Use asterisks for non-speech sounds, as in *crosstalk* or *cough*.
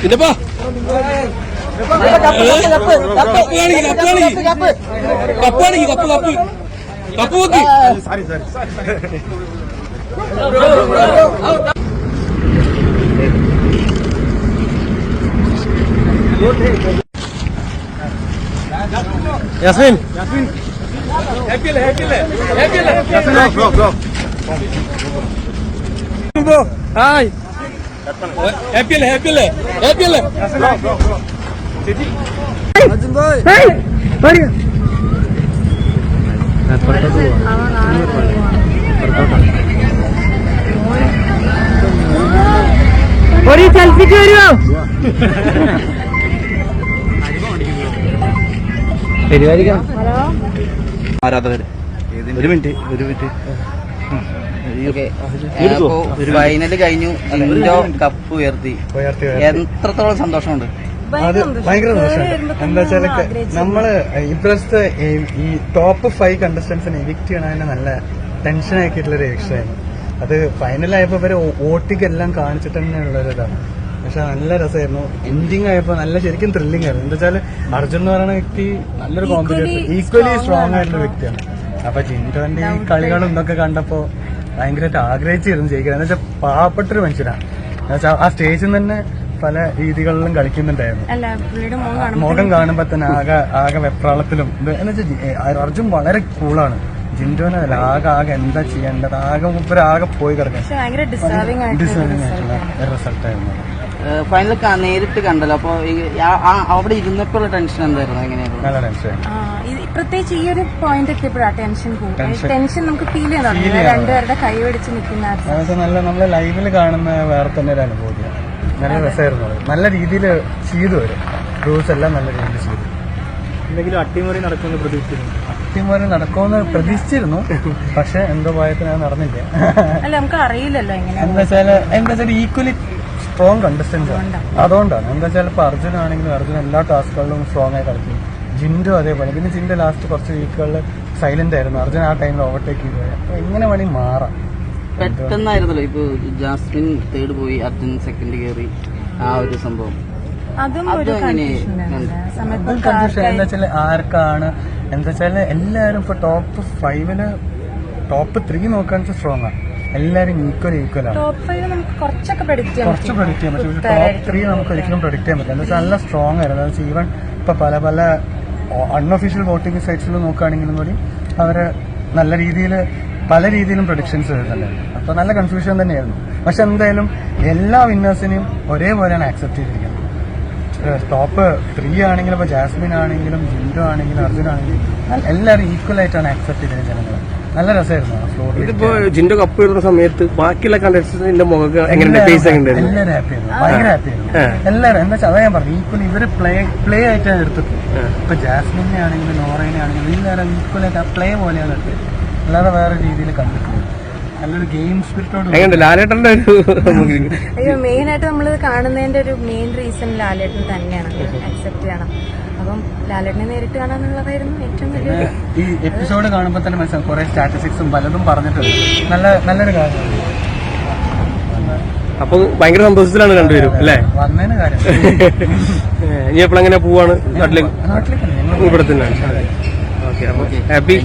പിന്നെപ്പാ കപ്പാണെങ്കിൽ cup cup cup നോക്കി Yasmin hi. Happy അല്ലേ? ഹാപ്പി അല്ലേ? ഹാപ്പി അല്ലേ? ഒരു സെൽഫിക്ക് വരുമോ ആരാധകർ ഒരു മിനിറ്റ് ഒരു മിനിറ്റ്. ഫൈനൽ കഴിഞ്ഞു. ജിൻഡോ കപ്പ് ഉയർത്തി. എത്രത്തോളം സന്തോഷമുണ്ട്? അത് ഭയങ്കര സന്തോഷമുണ്ട്. എന്താ വെച്ചാൽ നമ്മൾ ഇപ്രാവശ്യത്തെ ഈ- ഈ ടോപ്പ് ഫൈവ് കണ്ടസ്റ്റൻസിനെ എവിക്ട് ചെയ്യണതിന് നല്ല ടെൻഷൻ ആക്കിയിട്ടുള്ള ഒരു എക്സ്ട്രായിരുന്നു അത് ഫൈനലായപ്പോ വരെ ഓട്ടിക്കെല്ലാം എല്ലാം കാണിച്ചിട്ട് തന്നെ ഉള്ള ഒരു ഇതാണ്. പക്ഷെ നല്ല രസമായിരുന്നു. എൻഡിങ് ആയപ്പോ നല്ല ശരിക്കും ത്രില്ലിംഗ് ആയിരുന്നു. എന്താ വെച്ചാൽ അർജുൻ എന്ന് പറയുന്ന വ്യക്തി നല്ലൊരു കോമ്പറ്റീഷൻ ഈക്വലി സ്ട്രോങ് ആയിട്ടുള്ള വ്യക്തിയാണ്. അപ്പൊ ജിൻഡോന്റെ ഈ കളികളും ഇതൊക്കെ കണ്ടപ്പോ ഭയങ്കരമായിട്ട് ആഗ്രഹിച്ചിരുന്നു ജയിക്കാൻ എന്ന് വെച്ചാൽ പാവപ്പെട്ടൊരു മനുഷ്യനാണ്. എന്നുവെച്ചാൽ ആ സ്റ്റേജിൽ നിന്ന് തന്നെ പല രീതികളിലും കളിക്കുന്നുണ്ടായിരുന്നു. മുഖം കാണുമ്പോ തന്നെ ആകെ ആകെ വെപ്രാളത്തിലും എന്നുവെച്ചാൽ എന്ന് വെച്ചാൽ അർജുൻ വളരെ കൂളാണ്. ജിൻഡോനെ അല്ല ആകെ ആകെ എന്താ ചെയ്യേണ്ടത്? ആകെ മുപ്പരാകെ പോയി കിടക്കാൻ. ഡിസേർവിംഗ് ആയിട്ടുള്ള റിസൾട്ടായിരുന്നു ഫൈനൽ നേരിട്ട് കണ്ടല്ലോ. അപ്പൊ ആ- ആ- അവിടെ ഇരുന്നപ്പോഴുള്ള ടെൻഷൻ എന്തായിരുന്നു? എങ്ങനെയായിരുന്നു? പ്രത്യേകിച്ച് ഈ ഒരു പോയിന്റ് എത്തിയപ്പോഴാണ് ടെൻഷൻ ടെൻഷൻ നമുക്ക് ഫീൽ രണ്ടുപേരുടെ കൈ പിടിച്ച് നിൽക്കുന്ന നല്ല നമ്മളെ ലൈവിൽ കാണുന്ന വേറെ തന്നെ ഒരു അനുഭൂതിയാണ്. നല്ല രസമായിരുന്നു നല്ല രീതിയിൽ ചെയ്തു വരും റൂൾസ് എല്ലാം നല്ല രീതിയിൽ ചെയ്തു. എന്തെങ്കിലും അട്ടിമറി നടക്കുമെന്ന് പ്രതീക്ഷിച്ചിരുന്നു. അട്ടിമറി നടക്കുമെന്ന് പ്രതീക്ഷിച്ചിരുന്നു. പക്ഷെ എന്തോ ഭയത്തിന് അത് നടന്നില്ല. അല്ല നമുക്ക് അറിയില്ലല്ലോ എന്താ വെച്ചാൽ എന്താ വെച്ചാൽ ഈക്വലി സ്ട്രോങ് കണ്ടസ്റ്റൻസ് അതുകൊണ്ടാണ്. എന്താ വെച്ചാൽ ഇപ്പൊ അർജുൻ ആണെങ്കിലും അർജുൻ എല്ലാ ടാസ്കുകളിലും സ്ട്രോങ് ആയി കളിക്കും. ജിൻഡു അതേപോലെ. പിന്നെ ജിൻഡു ലാസ്റ്റ് കുറച്ച് വീക്കുകളിൽ സൈലന്റ് ആയിരുന്നു. അർജുൻ ആ ടൈമിൽ ഓവർടേക്ക് ചെയ്തു. അപ്പൊ എങ്ങനെ വേണമെങ്കിൽ മാറാം. പെട്ടെന്നായിരുന്നല്ലോ ഇപ്പൊ ജാസ്മിൻ തേർഡ് പോയി അർജുൻ സെക്കൻഡ് കയറി ആ ഒരു സംഭവം. അതും ഒരു? കൺഫ്യൂഷൻ കൺഫ്യൂഷൻ എന്താ വെച്ചാൽ ആർക്കാണ്? എന്താ വെച്ചാൽ എല്ലാവരും ഇപ്പൊ ടോപ്പ് ഫൈവിൽ ടോപ്പ് ത്രീ നോക്കാൻ വെച്ചാൽ സ്ട്രോങ് ആണ് എല്ലാവരും ഈക്വൽ ഈക്വൽ ആണ്. ടോപ്പ് ഫൈവ് നമുക്ക് കുറച്ചൊക്കെ പ്രഡിക്റ്റ് ചെയ്യാൻ കുറച്ച് പറ്റും. പ്രൊഡിക്ട് ചെയ്യാൻ പറ്റും. ടോപ്പ് ത്രീ നമുക്ക് ഒരിക്കലും പ്രൊഡിക്ട് ചെയ്യാൻ പറ്റില്ല. എന്താ നല്ല സ്ട്രോങ് ആയിരുന്നു. എന്താ വെച്ചാൽ ഈവൻ ഇപ്പൊ പല പല അൺഒഫീഷ്യൽ വോട്ടിംഗ് സൈറ്റ്സിൽ നോക്കുകയാണെങ്കിലും കൂടി അവർ നല്ല രീതിയിൽ പല രീതിയിലും പ്രൊഡിക്ഷൻസ് വരുന്നുണ്ടായിരുന്നു അപ്പൊ നല്ല കൺഫ്യൂഷൻ തന്നെയായിരുന്നു. പക്ഷെ എന്തായാലും എല്ലാ വിന്നേഴ്സിനെയും ഒരേപോലെയാണ് ആക്സെപ്റ്റ് ചെയ്തിരിക്കുന്നത്. ടോപ്പ് ത്രീ ആണെങ്കിലും ഇപ്പൊ ജാസ്മിൻ ആണെങ്കിലും ജിൻഡോ ആണെങ്കിലും അർജുൻ ആണെങ്കിലും എല്ലാവരും ഈക്വൽ ആയിട്ടാണ് ആക്സെപ്റ്റ് ചെയ്തത് ജനങ്ങൾ നല്ല രസമായിരുന്നു ഫ്ലോറിൽ ഇതിപ്പോ ജിൻഡോ കപ്പ് ഇടുന്ന സമയത്ത് ബാക്കിയുള്ള കണ്ടസ്റ്റന്റിന്റെ മുഖം എങ്ങനെ ഫേസ് എല്ലാവരും ഹാപ്പി ആയിരുന്നു. ഭയങ്കര ഹാപ്പി ആയിരുന്നു. എല്ലാവരും എന്താ വെച്ചാൽ അതാ ഞാൻ പറഞ്ഞു ഈക്വൽ ഇവർ പ്ലേ പ്ലേ ആയിട്ടാണ് എടുത്തത് ഇപ്പൊ ജാസ്മിനെ ആണെങ്കിലും നോറേനെ ആണെങ്കിലും എല്ലാവരും ഈക്വൽ ആയിട്ട് ആ പ്ലേ പോലെയാണ് എടുത്തത്. അല്ലാതെ വേറെ രീതിയിൽ സ്പിരിറ്റോട് എങ്ങനെയുണ്ട്? ലാലേട്ടന്റെ ഒരു അയ്യോ മെയിൻ ആയിട്ട് നമ്മൾ കാണുന്നതിന്റെ ഒരു മെയിൻ റീസൺ ലാലേട്ടൻ തന്നെയാണ്. അക്സെപ്റ്റ് ചെയ്യണം. അപ്പം ലാലേട്ടനെ നേരിട്ട് കാണാന്നുള്ളതായിരുന്നു ഏറ്റവും വലിയ ഈ എപ്പിസോഡ് കാണുമ്പോൾ തന്നെ മനസ്സിലാവും. കുറെ സ്റ്റാറ്റിസ്റ്റിക്സും പലതും പറഞ്ഞിട്ടുണ്ട്. നല്ല നല്ലൊരു കാര്യമാണ്. അപ്പൊ ഭയങ്കര സന്തോഷത്തിലാണ് കണ്ടുവരും അല്ലേ? *laughs* ഇനി എപ്പോഴെങ്ങനെ പോവാണ്? നാട്ടിലേക്ക്? ഇവിടെ തന്നെ. ഓക്കെ അപ്പൊ ഹാപ്പി.